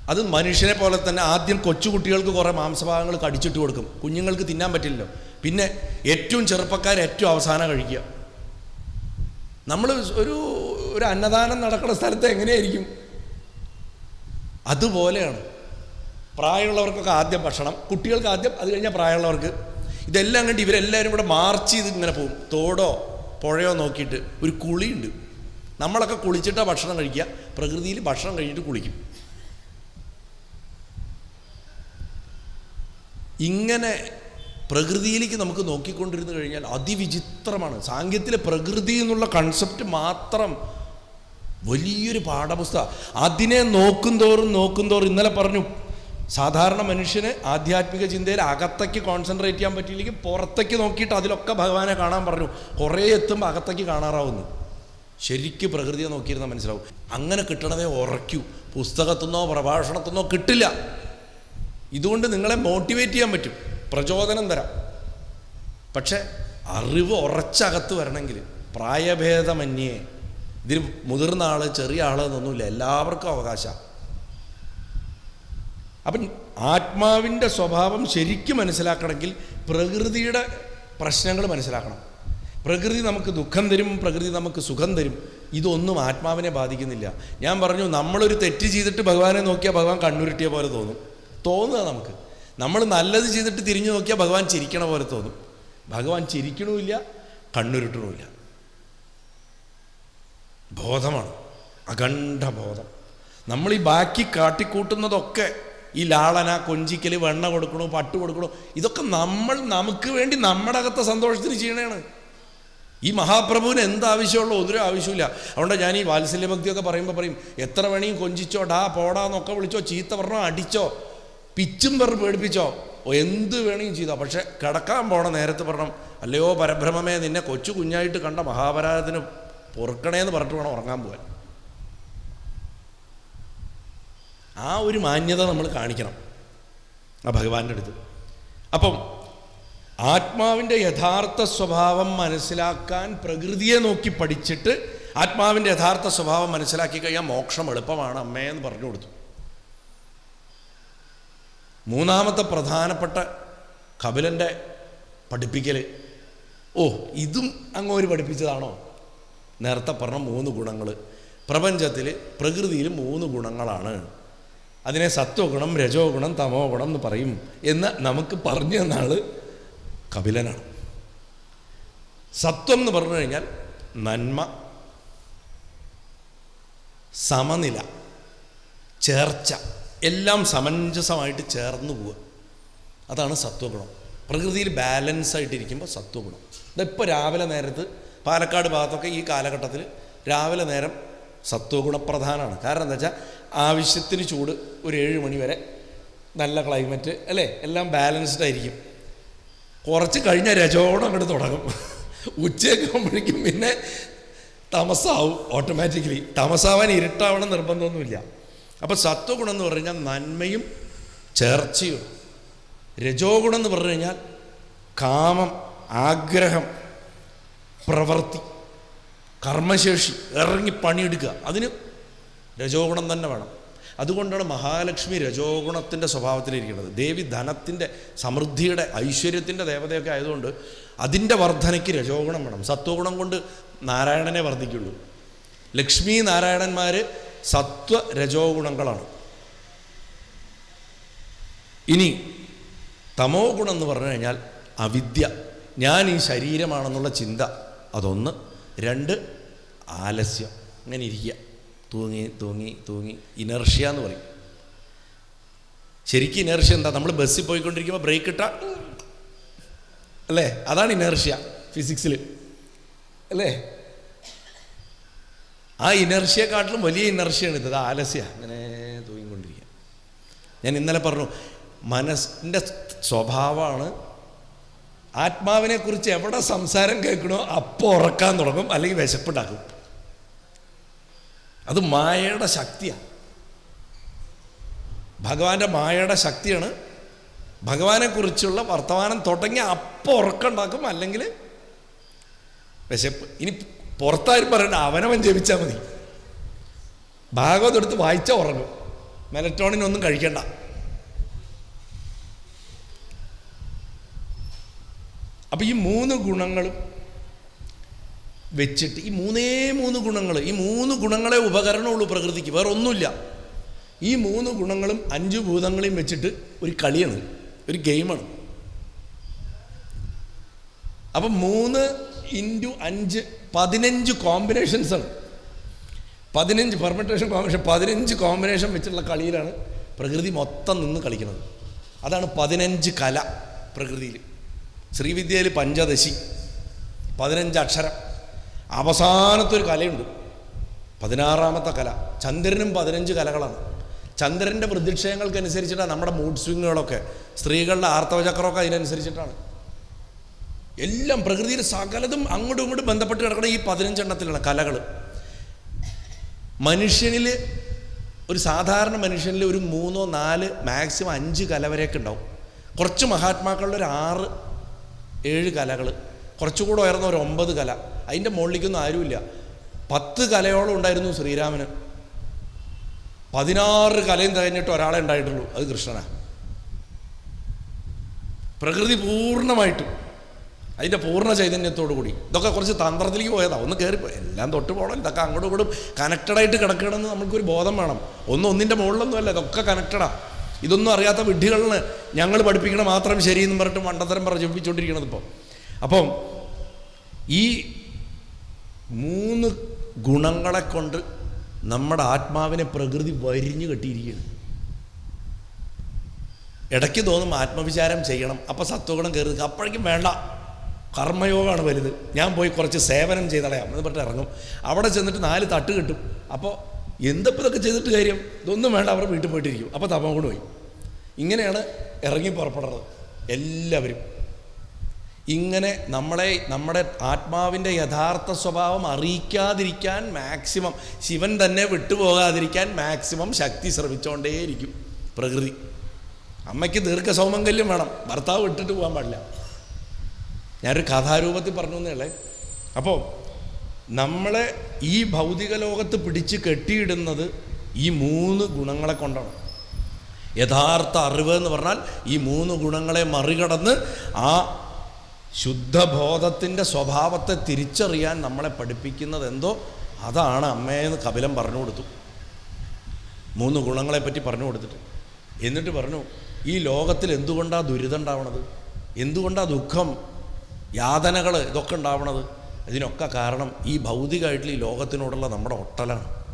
അത് മനുഷ്യനെ പോലെ തന്നെ ആദ്യം കൊച്ചുകുട്ടികൾക്ക് കുറേ മാംസഭാഗങ്ങൾ കടിച്ചിട്ട് കൊടുക്കും. കുഞ്ഞുങ്ങൾക്ക് തിന്നാൻ പറ്റില്ലല്ലോ. പിന്നെ ഏറ്റവും ചെറുപ്പക്കാർ ഏറ്റവും അവസാനം കഴിക്കുക. നമ്മൾ ഒരു ഒരു അന്നദാനം നടക്കുന്ന സ്ഥലത്ത് എങ്ങനെയായിരിക്കും? അതുപോലെയാണ്. പ്രായമുള്ളവർക്കൊക്കെ ആദ്യം ഭക്ഷണം കുട്ടികൾക്ക് ആദ്യം അത് കഴിഞ്ഞാൽ പ്രായമുള്ളവർക്ക്. ഇതെല്ലാം കണ്ട് ഇവരെല്ലാവരും കൂടെ മാർച്ച് ചെയ്ത് ഇങ്ങനെ പോകും. തോടോ പുഴയോ നോക്കിയിട്ട് ഒരു കുളിയുണ്ട്. നമ്മളൊക്കെ കുളിച്ചിട്ടാണ് ഭക്ഷണം കഴിക്കുക. പ്രകൃതിയിൽ ഭക്ഷണം കഴിഞ്ഞിട്ട് കുളിക്കും. ഇങ്ങനെ പ്രകൃതിയിലേക്ക് നമുക്ക് നോക്കിക്കൊണ്ടിരുന്നു കഴിഞ്ഞാൽ അതിവിചിത്രമാണ്. സാങ്കേതിക പ്രകൃതി എന്നുള്ള കൺസെപ്റ്റ് മാത്രം വലിയൊരു പാഠപുസ്തകം. അതിനെ നോക്കും തോറും നോക്കും തോറും ഇന്നലെ പറഞ്ഞു സാധാരണ മനുഷ്യന് ആധ്യാത്മിക ചിന്തയിൽ അകത്തേക്ക് കോൺസെൻട്രേറ്റ് ചെയ്യാൻ പറ്റിയില്ലെങ്കിൽ പുറത്തേക്ക് നോക്കിയിട്ട് അതിലൊക്കെ ഭഗവാനെ കാണാൻ പറഞ്ഞു. കുറേ എത്തുമ്പോൾ അകത്തേക്ക് കാണാറാവുന്നു. ശരിക്ക് പ്രകൃതിയെ നോക്കിയിരുന്ന മനസ്സിലാവും. അങ്ങനെ കിട്ടണതേ ഉറയ്ക്കൂ. പുസ്തകത്തുനിന്നോ പ്രഭാഷണത്തുനിന്നോ കിട്ടില്ല. ഇതുകൊണ്ട് നിങ്ങളെ മോട്ടിവേറ്റ് ചെയ്യാൻ പറ്റും. പ്രചോദനം തരാം. പക്ഷേ അറിവ് ഉറച്ചകത്ത് വരണമെങ്കിൽ പ്രായഭേദമന്യേ. ഇതിന് മുതിർന്ന ആൾ ചെറിയ ആൾ എന്നൊന്നുമില്ല. എല്ലാവർക്കും അവകാശം. അപ്പം ആത്മാവിന്റെ സ്വഭാവം ശരിക്കും മനസ്സിലാക്കണമെങ്കിൽ പ്രകൃതിയുടെ പ്രശ്നങ്ങൾ മനസ്സിലാക്കണം. പ്രകൃതി നമുക്ക് ദുഃഖം തരും പ്രകൃതി നമുക്ക് സുഖം തരും. ഇതൊന്നും ആത്മാവിനെ ബാധിക്കുന്നില്ല. ഞാൻ പറഞ്ഞു നമ്മളൊരു തെറ്റ് ചെയ്തിട്ട് ഭഗവാനെ നോക്കിയാൽ ഭഗവാൻ കണ്ണുരുട്ടിയ പോലെ തോന്നും. തോന്നുക നമുക്ക്. നമ്മൾ നല്ലത് ചെയ്തിട്ട് തിരിഞ്ഞു നോക്കിയാൽ ഭഗവാൻ ചിരിക്കണ പോലെ തോന്നും. ഭഗവാൻ ചിരിക്കണമില്ല കണ്ണുരുട്ടണമില്ല. ബോധമാണ് അഖണ്ഡ ബോധം നമ്മൾ ഈ ബാക്കി കാട്ടിക്കൂട്ടുന്നതൊക്കെ ഈ ലാളന കൊഞ്ചിക്കൽ വെണ്ണ കൊടുക്കണു പട്ട് കൊടുക്കണു ഇതൊക്കെ നമ്മൾ നമുക്ക് വേണ്ടി നമ്മുടെ അകത്തെ സന്തോഷത്തിന് ചെയ്യണേണ്. ഈ മഹാപ്രഭുവിന് എന്ത് ആവശ്യമുള്ളൂ ഒരു ആവശ്യമില്ല അതുകൊണ്ട് ഞാൻ ഈ വാത്സല്യഭക്തിയൊക്കെ പറയുമ്പോൾ പറയും എത്ര വേണമെങ്കിൽ കൊഞ്ചിച്ചോ ഡാ പോടാ എന്നൊക്കെ വിളിച്ചോ ചീത്ത പറഞ്ഞോ അടിച്ചോ പിച്ചും പറഞ്ഞ് പേടിപ്പിച്ചോ എന്ത് വേണമെങ്കിലും ചെയ്തോ. പക്ഷെ കിടക്കാൻ പോണ നേരത്തെ പറഞ്ഞു അല്ലയോ പരബ്രഹ്മമേ നിന്നെ കൊച്ചു കുഞ്ഞായിട്ട് കണ്ട മഹാപരാധത്തിന് പൊറുക്കണേന്ന് പറഞ്ഞിട്ട് വേണം ഉറങ്ങാൻ പോകാൻ ആ ഒരു മാന്യത നമ്മൾ കാണിക്കണം. ആ ഭഗവാന്റെ അടുത്ത്. അപ്പം ആത്മാവിന്റെ യഥാർത്ഥ സ്വഭാവം മനസ്സിലാക്കാൻ പ്രകൃതിയെ നോക്കി പഠിച്ചിട്ട് ആത്മാവിന്റെ യഥാർത്ഥ സ്വഭാവം മനസ്സിലാക്കി കഴിഞ്ഞാൽ മോക്ഷം എളുപ്പമാണ് അമ്മേ എന്ന് പറഞ്ഞു കൊടുത്തു. മൂന്നാമത്തെ പ്രധാനപ്പെട്ട കപിലന്റെ പഠിപ്പിക്കൽ ഓ ഇതും അങ്ങോര് പഠിപ്പിച്ചതാണോ? നേരത്തെ പറഞ്ഞ മൂന്ന് ഗുണങ്ങൾ പ്രപഞ്ചത്തിൽ പ്രകൃതിയിൽ മൂന്ന് ഗുണങ്ങളാണ്. അതിനെ സത്വഗുണം രജോ ഗുണം തമോ ഗുണം എന്ന് പറയും എന്ന് നമുക്ക് പറഞ്ഞു തന്ന കപിലനാണ്. സത്വം എന്ന് പറഞ്ഞു കഴിഞ്ഞാൽ നന്മ സമനില ചേർച്ച എല്ലാം സമഞ്ജസമായിട്ട് ചേർന്ന് പോവുക. അതാണ് സത്വഗുണം. പ്രകൃതിയിൽ ബാലൻസ് ആയിട്ടിരിക്കുമ്പോൾ സത്വഗുണം. ഇതിപ്പോൾ രാവിലെ നേരത്ത് പാലക്കാട് ഭാഗത്തൊക്കെ ഈ കാലഘട്ടത്തിൽ രാവിലെ നേരം സത്വഗുണപ്രധാനമാണ് കാരണം എന്താ വെച്ചാൽ ആവശ്യത്തിന് ചൂട് ഒരു ഏഴ് മണി വരെ നല്ല ക്ലൈമറ്റ് അല്ലേ? എല്ലാം ബാലൻസ്ഡ് ആയിരിക്കും. കുറച്ച് കഴിഞ്ഞ രജോടം അങ്ങോട്ട് തുടങ്ങും. ഉച്ചയൊക്കെ ആകുമ്പോഴേക്കും പിന്നെ തമസാവും ഓട്ടോമാറ്റിക്കലി തമസാവാൻ ഇരുട്ടാവണം നിർബന്ധമൊന്നുമില്ല. അപ്പോൾ സത്വഗുണം എന്ന് പറഞ്ഞാൽ കഴിഞ്ഞാൽ നന്മയും ചേർച്ചയും. രജോ ഗുണം എന്ന് പറഞ്ഞു കഴിഞ്ഞാൽ കാമം ആഗ്രഹം പ്രവൃത്തി കർമ്മശേഷി ഇറങ്ങി പണിയെടുക്കുക. അതിന് രജോ ഗുണം തന്നെ വേണം. അതുകൊണ്ടാണ് മഹാലക്ഷ്മി രജോ ഗുണത്തിന്റെ സ്വഭാവത്തിലിരിക്കുന്നത്. ദേവി ധനത്തിന്റെ സമൃദ്ധിയുടെ ഐശ്വര്യത്തിന്റെ ദേവതയൊക്കെ ആയതുകൊണ്ട് അതിന്റെ വർധനയ്ക്ക് രജോഗുണം വേണം. സത്വഗുണം കൊണ്ട് നാരായണനെ വർദ്ധിക്കുള്ളൂ ലക്ഷ്മി നാരായണന്മാർ സത്വ രജോഗുണങ്ങളാണ്. ഇനി തമോ ഗുണം എന്ന് പറഞ്ഞു കഴിഞ്ഞാൽ അവിദ്യ. ഞാൻ ഈ ശരീരമാണെന്നുള്ള ചിന്ത. അതൊന്ന്. രണ്ട് ആലസ്യം. അങ്ങനെ ഇരിക്കുക. തൂങ്ങി തൂങ്ങി തൂങ്ങി. ഇനർഷ്യ എന്ന് പറയും. ശരിക്കും ഇനർഷ്യ എന്താ? നമ്മൾ ബസ്സിൽ പോയിക്കൊണ്ടിരിക്കുമ്പോൾ ബ്രേക്ക് ഇട്ടാ അല്ലേ? അതാണ് ഇനർഷ്യ ഫിസിക്സിൽ അല്ലേ? ആ ഇനർഷ്യയെക്കാട്ടിലും വലിയ ഇനർഷ്യയാണ് ഇത് ആലസ്യ. അങ്ങനെ തൂങ്ങിക്കൊണ്ടിരിക്കുക ഞാൻ ഇന്നലെ പറഞ്ഞു മനസ്സിന്റെ സ്വഭാവമാണ് ആത്മാവിനെ കുറിച്ച് എവിടെ സംസാരം കേൾക്കണോ അപ്പോൾ ഉറക്കാൻ തുടങ്ങും അല്ലെങ്കിൽ വിശപ്പുണ്ടാക്കും. അത് മായയുടെ ശക്തിയാണ് ഭഗവാന്റെ മായയുടെ ശക്തിയാണ് ഭഗവാനെ കുറിച്ചുള്ള വർത്തമാനം തുടങ്ങി അപ്പോൾ ഉറക്കമുണ്ടാക്കും. അല്ലെങ്കിൽ വിശപ്പ്. ഇനി പുറത്താരും പറയണ്ട അവനവൻ ജപിച്ചാൽ മതി. ഭാഗവതം എടുത്ത് വായിച്ചാൽ ഉറങ്ങും. ഒന്നും കഴിക്കണ്ട. അപ്പം ഈ മൂന്ന് ഗുണങ്ങളും വെച്ചിട്ട് ഈ മൂന്നേ മൂന്ന് ഗുണങ്ങൾ ഈ മൂന്ന് ഗുണങ്ങളെ ഉപകരണമുള്ളൂ പ്രകൃതിക്ക് വേറെ ഒന്നുമില്ല. ഈ മൂന്ന് ഗുണങ്ങളും അഞ്ച് ഭൂതങ്ങളെയും വെച്ചിട്ട് ഒരു കളിയാണ് ഒരു ഗെയിമാണ്. അപ്പം മൂന്ന് ഇന്റു അഞ്ച് പതിനഞ്ച് കോമ്പിനേഷൻസ് ആണ്. പതിനഞ്ച് പെർമിറ്റേഷൻ കോമ്പിനേഷൻ പതിനഞ്ച് കോമ്പിനേഷൻ വെച്ചിട്ടുള്ള കളിയിലാണ് പ്രകൃതി മൊത്തം നിന്ന് കളിക്കുന്നത്. അതാണ് പതിനഞ്ച് കല പ്രകൃതിയിൽ. ശ്രീവിദ്യയിൽ പഞ്ചദശി പതിനഞ്ച് അക്ഷരം. അവസാനത്തെ ഒരു കലയുണ്ട്. പതിനാറാമത്തെ കല. ചന്ദ്രനും പതിനഞ്ച് കലകളാണ്. ചന്ദ്രന്റെ വൃദ്ധിക്ഷയങ്ങൾക്കനുസരിച്ചിട്ടാണ് നമ്മുടെ മൂഡ് സ്വിങ്ങുകളൊക്കെ സ്ത്രീകളുടെ ആർത്തവചക്രമൊക്കെ അതിനനുസരിച്ചിട്ടാണ്. എല്ലാം പ്രകൃതിയിൽ സകലതും അങ്ങോട്ടും ഇങ്ങോട്ടും ബന്ധപ്പെട്ട് കിടക്കുന്ന ഈ പതിനഞ്ചെണ്ണത്തിലുള്ള കലകൾ മനുഷ്യനിൽ ഒരു സാധാരണ മനുഷ്യനിൽ ഒരു മൂന്നോ നാല് മാക്സിമം അഞ്ച് കല വരെയൊക്കെ ഉണ്ടാവും. കുറച്ച് മഹാത്മാക്കളുടെ ഒരു ആറ് ഏഴ് കലകൾ കുറച്ചുകൂടെ ഉയർന്ന ഒരു ഒമ്പത് കല. അതിന്റെ മുകളിലേക്കൊന്നും ആരുമില്ല. പത്ത് കലയോളം ഉണ്ടായിരുന്നു ശ്രീരാമന്. പതിനാറ് കലയും തികഞ്ഞിട്ട് ഒരാളെ ഉണ്ടായിട്ടുള്ളൂ. അത് കൃഷ്ണനാണ് പ്രകൃതി പൂർണമായിട്ടും. അതിന്റെ പൂർണ ചൈതന്യത്തോടു കൂടി. ഇതൊക്കെ കുറച്ച് തന്ത്രത്തിലേക്ക് പോയതാ. ഒന്ന് കയറിപ്പോയി എല്ലാം തൊട്ട് പോകണം ഇതൊക്കെ അങ്ങോട്ടും ഇങ്ങോട്ടും കണക്റ്റഡായിട്ട് കിടക്കണമെന്ന് നമുക്കൊരു ബോധം വേണം. ഒന്നും ഒന്നിന്റെ മുകളിലൊന്നും അല്ല. ഇതൊക്കെ കണക്റ്റഡാ ഇതൊന്നും അറിയാത്ത വിഡ്ഢികളിന് ഞങ്ങൾ പഠിപ്പിക്കണം മാത്രം ശരിയെന്നും പറഞ്ഞിട്ട് മണ്ടത്തരം പ്രചരിപ്പിച്ചുകൊണ്ടിരിക്കണത് ഇപ്പോൾ അപ്പം ഈ മൂന്ന് ഗുണങ്ങളെ കൊണ്ട് നമ്മുടെ ആത്മാവിനെ പ്രകൃതി വരിഞ്ഞു കെട്ടിയിരിക്കുകയാണ്. ഇടയ്ക്ക് തോന്നും ആത്മവിചാരം ചെയ്യണം അപ്പോൾ സത്വഗുണം കയറി. അപ്പോഴേക്കും വേണ്ട കർമ്മയോഗമാണ് വലുത്. ഞാൻ പോയി കുറച്ച് സേവനം ചെയ്തളയാം എന്ന് പറഞ്ഞിട്ട് ഇറങ്ങും. അവിടെ ചെന്നിട്ട് നാല് തട്ട് കിട്ടും. അപ്പോൾ എന്തപ്പോൾ ഇതൊക്കെ ചെയ്തിട്ട് കാര്യം? ഇതൊന്നും വേണ്ട അവർ വീട്ടിൽ പോയിട്ടിരിക്കും. അപ്പോൾ തപം കൊണ്ട് പോയി. ഇങ്ങനെയാണ് ഇറങ്ങി പുറപ്പെടുന്നത് എല്ലാവരും. ഇങ്ങനെ നമ്മളെ നമ്മുടെ ആത്മാവിന്റെ യഥാർത്ഥ സ്വഭാവം അറിയിക്കാതിരിക്കാൻ മാക്സിമം ശിവൻ തന്നെ വിട്ടുപോകാതിരിക്കാൻ മാക്സിമം ശക്തി ശ്രമിച്ചുകൊണ്ടേയിരിക്കും പ്രകൃതി. അമ്മയ്ക്ക് ദീർഘസൗമംഗല്യം വേണം. ഭർത്താവ് വിട്ടിട്ട് പോകാൻ പാടില്ല. ഞാനൊരു കഥാരൂപത്തിൽ പറഞ്ഞു എന്നേ അപ്പോൾ നമ്മളെ ഈ ഭൗതിക ലോകത്ത് പിടിച്ച് കെട്ടിയിടുന്നത് ഈ മൂന്ന് ഗുണങ്ങളെ കൊണ്ടാണ്. യഥാർത്ഥ അറിവ് എന്ന് പറഞ്ഞാൽ ഈ മൂന്ന് ഗുണങ്ങളെ മറികടന്ന് ആ ശുദ്ധബോധത്തിന്റെ സ്വഭാവത്തെ തിരിച്ചറിയാൻ നമ്മളെ പഠിപ്പിക്കുന്നത് എന്തോ അതാണ് അമ്മയെന്ന് കപിലം പറഞ്ഞു കൊടുത്തു. മൂന്ന് ഗുണങ്ങളെപ്പറ്റി പറഞ്ഞു കൊടുത്തിട്ട്. എന്നിട്ട് പറഞ്ഞു ഈ ലോകത്തിൽ എന്തുകൊണ്ടാണ് ദുരിതം ഉണ്ടാവണത്? എന്തുകൊണ്ടാണ് ദുഃഖം യാതനകൾ ഇതൊക്കെ ഉണ്ടാവണത്? ഇതിനൊക്കെ കാരണം ഈ ഭൗതികമായിട്ടുള്ള ഈ ലോകത്തിനോടുള്ള നമ്മുടെ ഒട്ടലാണ്.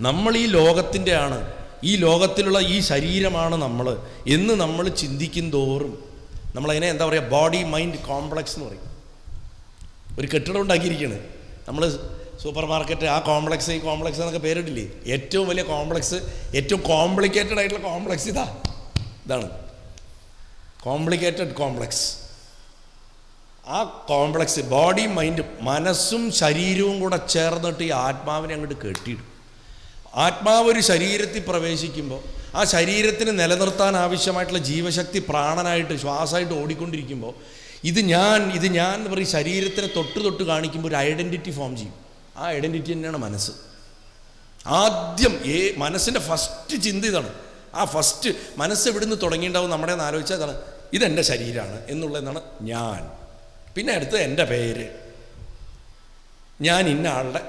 നമ്മൾ ഈ ലോകത്തിന്റെ ആണ് ഈ ലോകത്തിലുള്ള ഈ ശരീരമാണ് നമ്മൾ. എന്ന് നമ്മൾ ചിന്തിക്കും തോറും നമ്മളതിനെ എന്താ പറയുക ബോഡി മൈൻഡ് കോംപ്ലക്സ് എന്ന് പറയും. ഒരു കെട്ടിടം ഉണ്ടാക്കിയിരിക്കുകയാണ് നമ്മൾ സൂപ്പർ മാർക്കറ്റ് ആ കോംപ്ലക്സ് ഈ കോംപ്ലക്സ് എന്നൊക്കെ പേരിട്ടില്ലേ ഏറ്റവും വലിയ കോംപ്ലക്സ് ഏറ്റവും കോംപ്ലിക്കേറ്റഡ് ആയിട്ടുള്ള കോംപ്ലക്സ് ഇതാ. ഇതാണ്. കോംപ്ലിക്കേറ്റഡ് കോംപ്ലക്സ് ആ കോംപ്ലക്സ് ബോഡി മൈൻഡ് മനസ്സും ശരീരവും കൂടെ ചേർന്നിട്ട് ഈ ആത്മാവിനെ അങ്ങോട്ട് കെട്ടിയിടും. ആത്മാവ് ഒരു ശരീരത്തിൽ പ്രവേശിക്കുമ്പോൾ ആ ശരീരത്തിന് നിലനിർത്താൻ ആവശ്യമായിട്ടുള്ള ജീവശക്തി പ്രാണനായിട്ട് ശ്വാസമായിട്ട് ഓടിക്കൊണ്ടിരിക്കുമ്പോൾ ഇത് ഞാൻ ഇത് ഞാൻ എന്ന് പറയും ശരീരത്തിനെ തൊട്ട് തൊട്ട് കാണിക്കുമ്പോൾ ഒരു ഐഡന്റിറ്റി ഫോം ചെയ്യും. ആ ഐഡന്റിറ്റി തന്നെയാണ് മനസ്സ്. ആദ്യം ഏ മനസ്സിന്റെ ഫസ്റ്റ് ചിന്ത ഇതാണ്. ആ ഫസ്റ്റ് മനസ്സ് എവിടുന്ന് തുടങ്ങിയിട്ടുണ്ടാവും നമ്മുടെ ആലോചിച്ചാൽ ഇതാണ്. ഇതെന്റെ ശരീരമാണ് എന്നുള്ളതാണ് ഞാൻ. പിന്നെ അടുത്ത് എന്റെ പേര്. ഞാൻ ഇന്ന ആളുടെ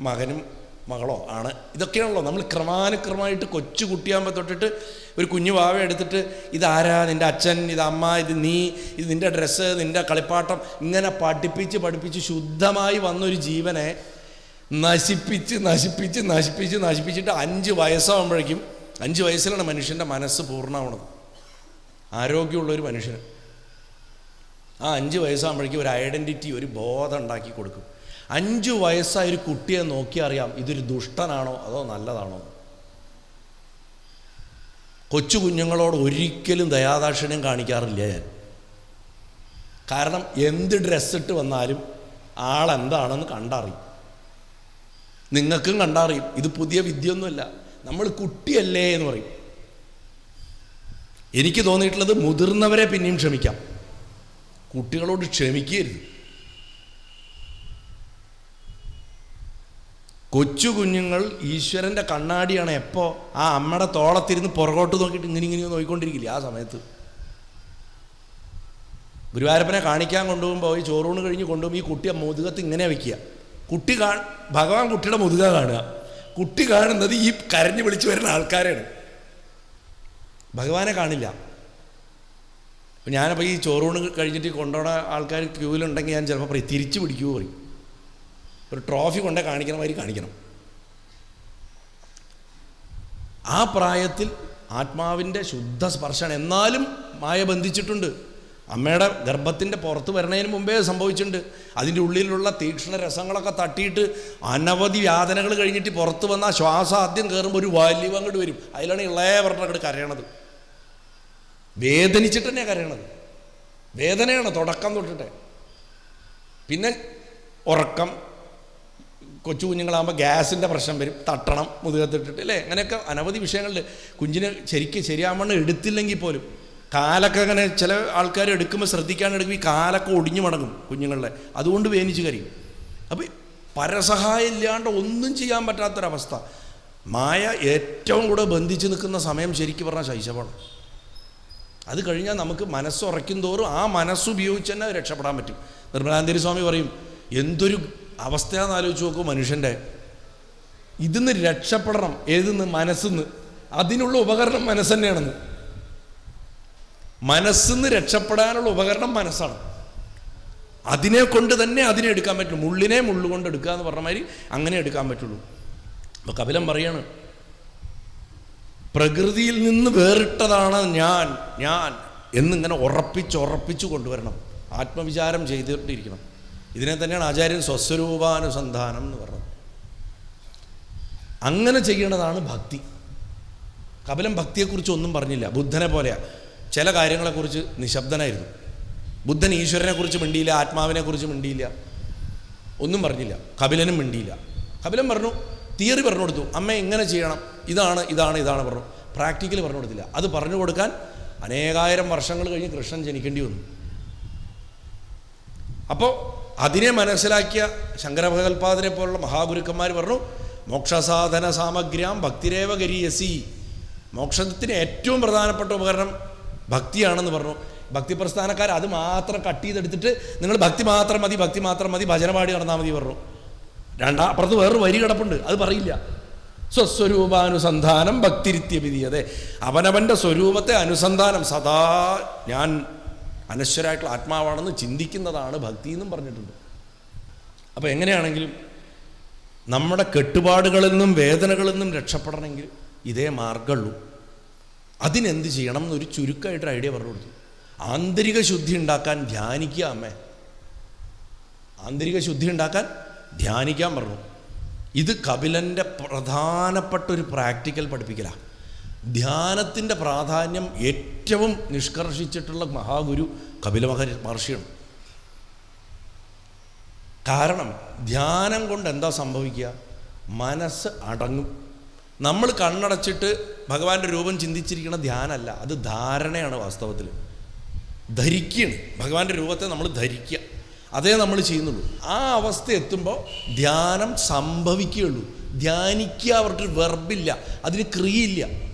മകനും മകളോ ആണ്. ഇതൊക്കെയാണല്ലോ നമ്മൾ ക്രമാനുക്രമമായിട്ട് കൊച്ചു കുട്ടിയാകുമ്പോൾ തൊട്ടിട്ട് ഒരു കുഞ്ഞു വാവ എടുത്തിട്ട് ഇതാരാ? നിന്റെ അച്ഛൻ ഇത് അമ്മ ഇത് നീ ഇത് നിന്റെ ഡ്രസ്സ് നിന്റെ കളിപ്പാട്ടം ഇങ്ങനെ പഠിപ്പിച്ച് പഠിപ്പിച്ച് ശുദ്ധമായി വന്നൊരു ജീവനെ നശിപ്പിച്ച് നശിപ്പിച്ച് നശിപ്പിച്ച് നശിപ്പിച്ചിട്ട് അഞ്ച് വയസ്സാകുമ്പോഴേക്കും അഞ്ച് വയസ്സിലാണ് മനുഷ്യന്റെ മനസ്സ് പൂർണമാവണത് ആരോഗ്യമുള്ള ഒരു മനുഷ്യന്. ആ അഞ്ച് വയസ്സാകുമ്പോഴേക്കും ഒരു ഐഡന്റിറ്റി ഒരു ബോധം ഉണ്ടാക്കി കൊടുക്കും. അഞ്ച് വയസ്സായ ഒരു കുട്ടിയെ നോക്കി അറിയാം ഇതൊരു ദുഷ്ടനാണോ അതോ നല്ലതാണോ? കൊച്ചു കുഞ്ഞുങ്ങളോട് ഒരിക്കലും ദയാദാക്ഷിണ്യം കാണിക്കാറില്ല? ഞാൻ കാരണം എന്ത് ഡ്രസ്സിട്ട് വന്നാലും ആളെന്താണെന്ന് കണ്ടറിയും. നിങ്ങൾക്കും കണ്ടറിയും. ഇത് പുതിയ വിദ്യയൊന്നുമല്ല. നമ്മൾ കുട്ടിയല്ലേ എന്ന് പറയും. എനിക്ക് തോന്നിയിട്ടുള്ളത് മുതിർന്നവരെ പിന്നെയും ക്ഷമിക്കാം. കുട്ടികളോട് ക്ഷമിക്കരുത്. കൊച്ചു കുഞ്ഞുങ്ങൾ ഈശ്വരന്റെ കണ്ണാടിയാണ് എപ്പോൾ ആ അമ്മയുടെ തോളത്തിരുന്ന് പുറകോട്ട് നോക്കിയിട്ട് ഇങ്ങനെ ഇങ്ങനെ നോക്കിക്കൊണ്ടിരിക്കില്ല ആ സമയത്ത്? ഗുരുവായൂരപ്പനെ കാണിക്കാൻ കൊണ്ടുപോകുമ്പോൾ ഈ ചോറൂണ് കഴിഞ്ഞ് കൊണ്ടുപോകുമ്പോൾ ഈ കുട്ടിയെ മുതുകത്ത് ഇങ്ങനെ വയ്ക്കുക കുട്ടി കാ ഭഗവാൻ കുട്ടിയുടെ മുതുക കാണുക. കുട്ടി കാണുന്നത് ഈ കരഞ്ഞു വിളിച്ചു വരുന്ന ആൾക്കാരാണ്. ഭഗവാനെ കാണില്ല. ഞാനപ്പോൾ ഈ ചോറൂണ് കഴിഞ്ഞിട്ട് കൊണ്ടുപോണ ആൾക്കാർ ക്യൂവിലുണ്ടെങ്കിൽ ഞാൻ ചിലപ്പോൾ പറയും തിരിച്ചു പിടിക്കുമോ പറയും. ഒരു ട്രോഫി കൊണ്ടേ കാണിക്കണ മാതിരി കാണിക്കണം. ആ പ്രായത്തിൽ ആത്മാവിന്റെ ശുദ്ധ സ്പർശനം എന്നാലും മായ ബന്ധിച്ചിട്ടുണ്ട്. അമ്മയുടെ ഗർഭത്തിന്റെ പുറത്ത് വരണതിന് മുമ്പേ സംഭവിച്ചിട്ടുണ്ട്. അതിന്റെ ഉള്ളിലുള്ള തീക്ഷ്ണ രസങ്ങളൊക്കെ തട്ടിയിട്ട് അനവധി വ്യാധനകൾ കഴിഞ്ഞിട്ട് പുറത്ത് വന്ന ശ്വാസം ആദ്യം കയറുമ്പോൾ ഒരു വലിവ് അങ്ങോട്ട് വരും. അതിലാണ് ഇളയ പറഞ്ഞ അങ്ങോട്ട് കരയണത്. വേദനിച്ചിട്ട് തന്നെയാണ് കരയണത്. വേദനയാണ് തുടക്കം തൊട്ടിട്ടെ. പിന്നെ ഉറക്കം കൊച്ചു കുഞ്ഞുങ്ങളാകുമ്പോൾ ഗ്യാസിന്റെ പ്രശ്നം വരും. തട്ടണം മുതുകത്തിട്ടിട്ട് അല്ലേ അങ്ങനെയൊക്കെ അനവധി വിഷയങ്ങളിൽ കുഞ്ഞിന് ശരിക്ക് ശരിയാവണ്ണം എടുത്തില്ലെങ്കിൽ പോലും. കാലൊക്കെ അങ്ങനെ ചില ആൾക്കാർ എടുക്കുമ്പോൾ ശ്രദ്ധിക്കാൻ എടുക്കും ഈ കാലൊക്കെ ഒടിഞ്ഞു മടങ്ങും കുഞ്ഞുങ്ങളുടെ. അതുകൊണ്ട് വേനിച്ച് കരയും. അപ്പോൾ പരസഹായം ഇല്ലാണ്ട് ഒന്നും ചെയ്യാൻ പറ്റാത്തൊരവസ്ഥ. മായ ഏറ്റവും കൂടെ ബന്ധിച്ച് നിൽക്കുന്ന സമയം ശരിക്കും പറഞ്ഞാൽ ശൈശവമാണ്. അത് കഴിഞ്ഞാൽ നമുക്ക് മനസ്സുറയ്ക്കും തോറും ആ മനസ്സുപയോഗിച്ച് തന്നെ രക്ഷപ്പെടാൻ പറ്റും. നിർമ്മലാന്തരി സ്വാമി പറയും എന്തൊരു അവസ്ഥയാണെന്ന് ആലോചിച്ച് നോക്കൂ മനുഷ്യന്റെ. ഇതിന്ന് രക്ഷപ്പെടണം ഏതിന്ന് മനസ്സിന്ന്. അതിനുള്ള ഉപകരണം മനസ്സ് തന്നെയാണെന്ന് മനസ്സിന്ന് രക്ഷപ്പെടാനുള്ള ഉപകരണം മനസ്സാണ്. അതിനെ കൊണ്ട് തന്നെ അതിനെ എടുക്കാൻ പറ്റും മുള്ളിനെ മുള്ളുകൊണ്ട് എടുക്കുക എന്ന് പറഞ്ഞ മാതിരി അങ്ങനെ എടുക്കാൻ പറ്റുള്ളൂ. അപ്പോൾ കപിലം പറയാണ് പ്രകൃതിയിൽ നിന്ന് വേറിട്ടതാണ് ഞാൻ ഞാൻ എന്നിങ്ങനെ ഉറപ്പിച്ച് ഉറപ്പിച്ചു കൊണ്ടുവരണം. ആത്മവിചാരം ചെയ്തിട്ടിരിക്കണം. ഇതിനെ തന്നെയാണ് ആചാര്യൻ സ്വസ്വരൂപാനുസന്ധാനം എന്ന് പറഞ്ഞത്. അങ്ങനെ ചെയ്യേണ്ടതാണ് ഭക്തി. കപിലം ഭക്തിയെക്കുറിച്ച് ഒന്നും പറഞ്ഞില്ല. ബുദ്ധനെ പോലെയാ. ചില കാര്യങ്ങളെക്കുറിച്ച് നിശബ്ദനായിരുന്നു. ബുദ്ധൻ ഈശ്വരനെക്കുറിച്ച് മിണ്ടിയില്ല ആത്മാവിനെക്കുറിച്ച് മിണ്ടിയില്ല. ഒന്നും പറഞ്ഞില്ല. കപിലനും മിണ്ടിയില്ല. കപിലൻ പറഞ്ഞു തിയറി പറഞ്ഞു കൊടുത്തു. അമ്മ എങ്ങനെ ചെയ്യണം. ഇതാണ് ഇതാണ് ഇതാണ് പറഞ്ഞു. പ്രാക്ടിക്കൽ പറഞ്ഞു കൊടുത്തില്ല. അത് പറഞ്ഞു കൊടുക്കാൻ അനേകായിരം വർഷങ്ങൾ കഴിഞ്ഞ് കൃഷ്ണൻ ജനിക്കേണ്ടി വന്നു. അപ്പോൾ അതിനെ മനസ്സിലാക്കിയ ശങ്കരഭഗൽപാദനെ പോലുള്ള മഹാഗുരുക്കന്മാർ പറഞ്ഞു മോക്ഷസാധന സാമഗ്രിയാം ഭക്തിരേവ ഗരീയസി. മോക്ഷത്തിന് ഏറ്റവും പ്രധാനപ്പെട്ട ഉപകരണം ഭക്തിയാണെന്ന് പറഞ്ഞു. ഭക്തി പ്രസ്ഥാനക്കാർ അത് മാത്രം കട്ട് ചെയ്തെടുത്തിട്ട് നിങ്ങൾ ഭക്തി മാത്രം മതി ഭക്തി മാത്രം മതി ഭജന പാടി നടന്നാൽ മതി പറഞ്ഞു. രണ്ടാ അപ്പുറത്ത് വേറൊരു വരി കിടപ്പുണ്ട് അത് പറയില്ല. സ്വസ്വരൂപാനുസന്ധാനം ഭക്തിരിത്യപിതി അതെ അവനവന്റെ സ്വരൂപത്തെ അനുസന്ധാനം സദാ ഞാൻ അനശ്വരായിട്ടുള്ള ആത്മാവാണെന്ന് ചിന്തിക്കുന്നതാണ് ഭക്തി എന്നും പറഞ്ഞിട്ടുണ്ട്. അപ്പോൾ എങ്ങനെയാണെങ്കിലും നമ്മുടെ കെട്ടുപാടുകളിൽ നിന്നും വേദനകളിൽ നിന്നും രക്ഷപ്പെടണമെങ്കിൽ ഇതേ മാർഗമുള്ളൂ അതിനെന്ത് ചെയ്യണം എന്നൊരു ചുരുക്കമായിട്ടൊരു ഐഡിയ പറഞ്ഞു കൊടുത്തു. ആന്തരിക ശുദ്ധി ഉണ്ടാക്കാൻ ധ്യാനിക്കുക അമ്മേ. ആന്തരിക ശുദ്ധി ഉണ്ടാക്കാൻ ധ്യാനിക്കാൻ പറഞ്ഞു. ഇത് കപിലന്റെ പ്രധാനപ്പെട്ട ഒരു പ്രാക്ടിക്കൽ പഠിപ്പിക്കലാണ് ധ്യാനത്തിന്റെ പ്രാധാന്യം ഏറ്റവും നിഷ്കർഷിച്ചിട്ടുള്ള മഹാഗുരു കപില മഹരി മഹർഷിയാണ്. കാരണം ധ്യാനം കൊണ്ട് എന്താ സംഭവിക്കുക? മനസ്സ് അടങ്ങും. നമ്മൾ കണ്ണടച്ചിട്ട് ഭഗവാന്റെ രൂപം ചിന്തിച്ചിരിക്കുന്ന ധ്യാനമല്ല അത് ധാരണയാണ് വാസ്തവത്തിൽ. ധരിക്കുകയാണ് ഭഗവാന്റെ രൂപത്തെ നമ്മൾ ധരിക്കുക അതേ നമ്മൾ ചെയ്യുന്നുള്ളൂ. ആ അവസ്ഥ എത്തുമ്പോൾ ധ്യാനം സംഭവിക്കുകയുള്ളൂ. ധ്യാനിക്കുക അവർക്ക് വെർബില്ല അതിന് ക്രിയയില്ല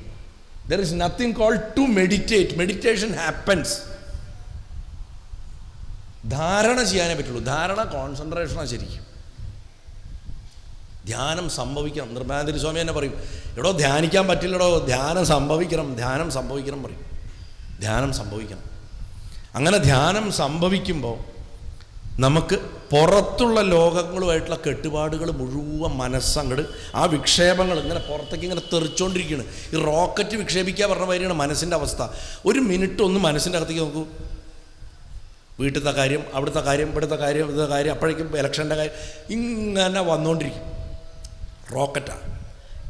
there is nothing called to meditate meditation happens ധാരണ ചെയ്യാനേ പറ്റുള്ളൂ. ധാരണ കോൺസെൻട്രേഷനാണ് ശരിക്കും. ധ്യാനം സംഭവിക്കണം. നിർമ്മലാനന്ദരി സ്വാമി തന്നെ പറയും. എടോ ധ്യാനിക്കാൻ പറ്റില്ലടോ. ധ്യാനം സംഭവിക്കണം. ധ്യാനം സംഭവിക്കണം പറയും. ധ്യാനം സംഭവിക്കണം. അങ്ങനെ ധ്യാനം സംഭവിക്കുമ്പോൾ നമുക്ക് പുറത്തുള്ള ലോകങ്ങളുമായിട്ടുള്ള കെട്ടുപാടുകൾ മുഴുവൻ മനസ്സങ്ങട് ആ വിക്ഷേപങ്ങൾ ഇങ്ങനെ പുറത്തേക്ക് ഇങ്ങനെ തെറിച്ചുകൊണ്ടിരിക്കുകയാണ് ഈ റോക്കറ്റ് വിക്ഷേപിക്കുക പറഞ്ഞ മാതിരിയാണ് മനസ്സിന്റെ അവസ്ഥ. ഒരു മിനിറ്റ് ഒന്ന് മനസ്സിന്റെ അകത്തേക്ക് നോക്കൂ. വീട്ടിലത്തെ കാര്യം അവിടുത്തെ കാര്യം ഇവിടുത്തെ കാര്യം ഇവിടുത്തെ കാര്യം അപ്പോഴേക്കും ഇലക്ഷന്റെ കാര്യം ഇങ്ങനെ വന്നുകൊണ്ടിരിക്കും റോക്കറ്റാണ്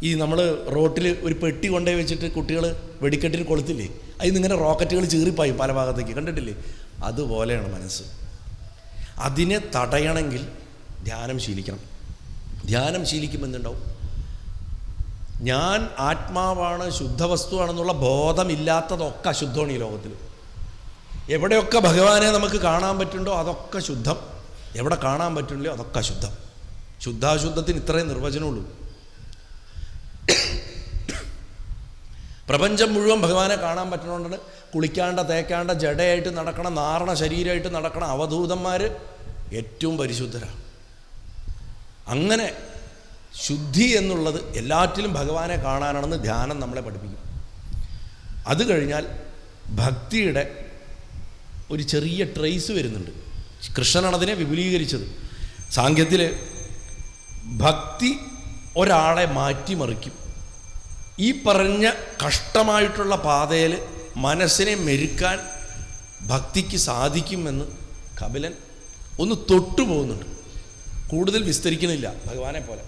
ഈ നമ്മൾ റോട്ടിൽ ഒരു പെട്ടി കൊണ്ടേ വെച്ചിട്ട് കുട്ടികൾ വെടിക്കെട്ടിൽ കൊളുത്തില്ലേ? അതിൽ ഇങ്ങനെ റോക്കറ്റുകൾ ചീറിപ്പായി പല ഭാഗത്തേക്ക്. കണ്ടിട്ടില്ലേ? അതുപോലെയാണ് മനസ്സ്. അതിനെ തടയണമെങ്കിൽ ധ്യാനം ശീലിക്കണം. ധ്യാനം ശീലിക്കുമ്പോൾ എന്തുണ്ടാവും? ഞാൻ ആത്മാവാണ് ശുദ്ധവസ്തുവാണെന്നുള്ള ബോധമില്ലാത്തതൊക്കെ അശുദ്ധമാണ് ഈ ലോകത്തിൽ. എവിടെയൊക്കെ ഭഗവാനെ നമുക്ക് കാണാൻ പറ്റുന്നുണ്ടോ അതൊക്കെ ശുദ്ധം. എവിടെ കാണാൻ പറ്റുന്നില്ലയോ അതൊക്കെ അശുദ്ധം. ശുദ്ധാശുദ്ധത്തിന് ഇത്രയും നിർവചനമുള്ളൂ. പ്രപഞ്ചം മുഴുവൻ ഭഗവാനെ കാണാൻ പറ്റുന്നതുകൊണ്ടാണ് കുളിക്കാണ്ട തേക്കാണ്ട ജഡയായിട്ട് നടക്കണ നാറണ ശരീരമായിട്ട് നടക്കണ അവധൂതന്മാർ ഏറ്റവും പരിശുദ്ധരാണ്. അങ്ങനെ ശുദ്ധി എന്നുള്ളത് എല്ലാറ്റിലും ഭഗവാനെ കാണാനാണെന്ന് ധ്യാനം നമ്മളെ പഠിപ്പിക്കും. അത് കഴിഞ്ഞാൽ ഭക്തിയുടെ ഒരു ചെറിയ ട്രേസ് വരുന്നുണ്ട്. കൃഷ്ണനാണ് അതിനെ വിപുലീകരിച്ചത്. സാങ്കേതിൽ ഭക്തി ഒരാളെ മാറ്റിമറിക്കും. ഈ പറഞ്ഞ കഷ്ടമായിട്ടുള്ള പാതയിൽ മനസ്സിനെ മെരുക്കാൻ ഭക്തിക്ക് സാധിക്കുമെന്ന് കപിലൻ ഒന്ന് തൊട്ടുപോകുന്നുണ്ട് കൂടുതൽ വിസ്തരിക്കണില്ല ഭഗവാനെ പോലെ.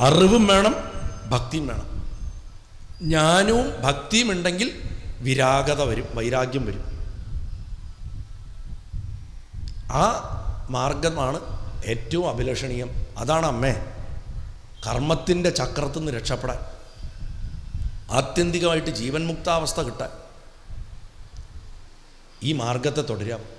അറിവും വേണം ഭക്തിയും വേണം. ജ്ഞാനവും ഭക്തിയും ഉണ്ടെങ്കിൽ വിരാഗത വരും വൈരാഗ്യം വരും. ആ മാർഗമാണ് ഏറ്റവും അഭിലഷണീയം. അതാണ് അമ്മേ. കർമ്മത്തിന്റെ ചക്രത്തിൽ നിന്ന് രക്ഷപ്പെടാൻ. ആത്യന്തികമായിട്ട് ജീവൻ മുക്താവസ്ഥ കിട്ടാൻ ഈ മാർഗത്തെ തുടരാം.